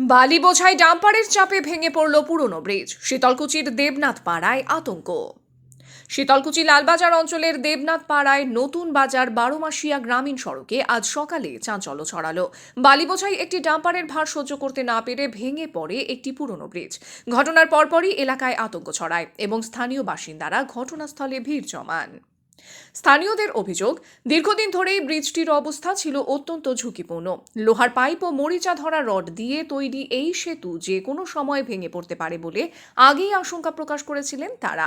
বালি বোঝাই ডাম্পারের চাপে ভেঙে পড়ল পুরনো ব্রিজ। শীতলকুচির দেবনাথ পাড়ায় আতঙ্ক। শীতলকুচি লালবাজার অঞ্চলের দেবনাথ পাড়ায় নতুন বাজার বারোমাসিয়া গ্রামীণ সড়কে আজ সকালে চাঞ্চল্য ছড়ালো। বালিবোঝাই একটি ডাম্পারের ভার সহ্য করতে না পেরে ভেঙে পড়ে একটি পুরনো ব্রিজ। ঘটনার পরপরই এলাকায় আতঙ্ক ছড়ায় এবং স্থানীয় বাসিন্দারা ঘটনাস্থলে ভিড় জমান। স্থানীয়দের অভিযোগ, দীর্ঘদিন ধরেই ব্রিজটির অবস্থা ছিল অত্যন্ত ঝুঁকিপূর্ণ। লোহার পাইপ ও মরিচা ধরা রড দিয়ে তৈরি এই সেতু যে কোনো সময় ভেঙে পড়তে পারে বলে আগেই আশঙ্কা প্রকাশ করেছিলেন তারা।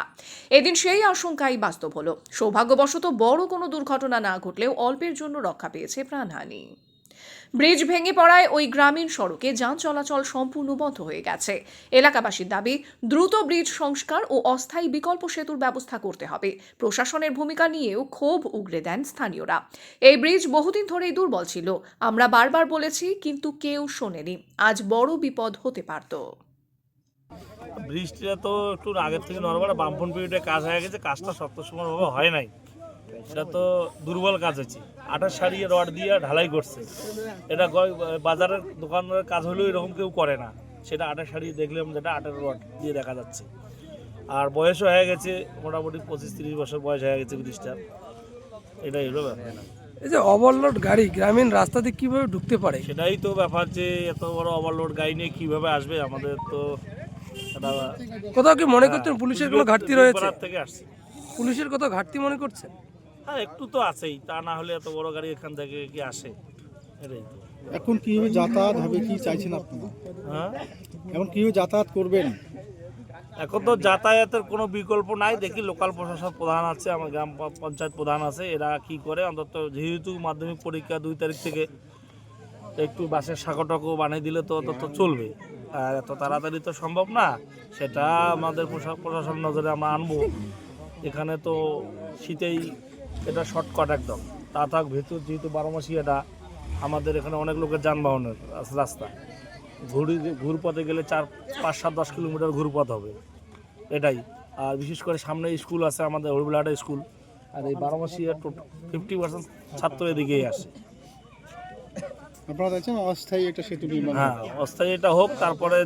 এদিন সেই আশঙ্কাই বাস্তব হল। সৌভাগ্যবশত বড় কোনো দুর্ঘটনা না ঘটলেও অল্পের জন্য রক্ষা পেয়েছে প্রাণহানি। ব্রিজ ভেঙে পড়ায় ওই গ্রামীণ সড়কে যান চলাচল সম্পূর্ণ বন্ধ হয়ে গেছে। এলাকাবাসীর দাবি, দ্রুত ব্রিজ সংস্কার ও অস্থায়ী বিকল্প সেতুর ব্যবস্থা করতে হবে। প্রশাসনের ভূমিকা নিয়েও ক্ষোভ উগরে দেন স্থানীয়রা। এই ব্রিজ বহুদিন ধরেই দুর্বল ছিল। আমরা বারবার বলেছি, কিন্তু কেউ শোনেনি। আজ বড় বিপদ হতে পারত। বৃষ্টিটা তো একটু আগের থেকে নর্মাল বামফোন পিরিয়ডে কাজ হয়ে গেছে, কাজটা শক্ত সময়ভাবে হয় নাই। এটা তো দুর্বল কাজ হচ্ছে আঠাশ সারিয়ে রড দিয়ে ঢালাই করছে। এটা বাজারের দোকানের কাজ হলেও এরকম কেউ করে না। সেটা আঠাশ সারিয়ে দেখলাম যেটা আঠারো রড দিয়ে দেখা যাচ্ছে। আর বয়সও হয়ে গেছে মোটামুটি পঁচিশ তিরিশ বছর বয়স হয়ে গেছে ব্রিজটার এটাই হলো ব্যাপার। এই যে ওভারলোড গাড়ি গ্রামীণ রাস্তা দিয়ে কীভাবে ঢুকতে পারে? সেটাই তো ব্যাপার যে এত বড় ওভারলোড গাড়ি নিয়ে কীভাবে আসবে? আমাদের তো কোথাও কি মনে করছেন পুলিশের কোনো ঘাটতি রয়েছে? থেকে আসছে। পুলিশের কোথাও ঘাটতি মনে করছেন? হ্যাঁ একটু তো আছেই। তা না হলে এত বড় গাড়ি এখান থেকে কি আসে? এটাই তো। এখন কীভাবে যাতায়াত হবে কি চাইছেন আপনারা? হ্যাঁ? এখন কীভাবে যাতায়াত করবেন? এখন তো যাতায়াতের কোনো বিকল্প নাই। দেখি লোকাল প্রশাসন প্রধান আছে আমার গ্রাম পঞ্চায়েত প্রধান আছে। এরা কি করে? অন্তত যেহেতু মাধ্যমিক পরীক্ষা দুই তারিখ থেকে একটু বাসের সাঁকো বানিয়ে দিলে তো অন্তত চলবে। আর এত তাড়াতাড়ি তো সম্ভব না। সেটা আমাদের প্রশা- প্রশাসন নজরে আমরা আনব। এখানে তো শীতেই এটা শর্টকাট একদম। তা থাক ভেতর যেহেতু বারো মাসি এটা আমাদের এখানে অনেক লোকের যানবাহনের রাস্তা। ঘুরি ঘুরপথে গেলে চার পাঁচ সাত দশ কিলোমিটার ঘুরপথ হবে। এটাই। আর বিশেষ করে সামনে স্কুল আছে আমাদের হরিবলাটা স্কুল আর এই বারো মাসি ফিফটি পার্সেন্ট ছাত্র এদিকেই আসে। আপনারা চাইছেন অস্থায়ী একটা সেতু নির্মাণ হ্যাঁ অস্থায়ী এটা হোক তারপরে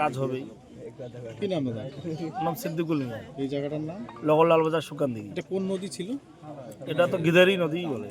কাজ হবেই। কি নাম দাদা? নাম সিদ্দিকুল মিয়া এই জায়গাটার নাম? লগরলাল বাজার সুকান্দি এটা কোন নদী ছিল? এটা তো গিদারি নদী বলে।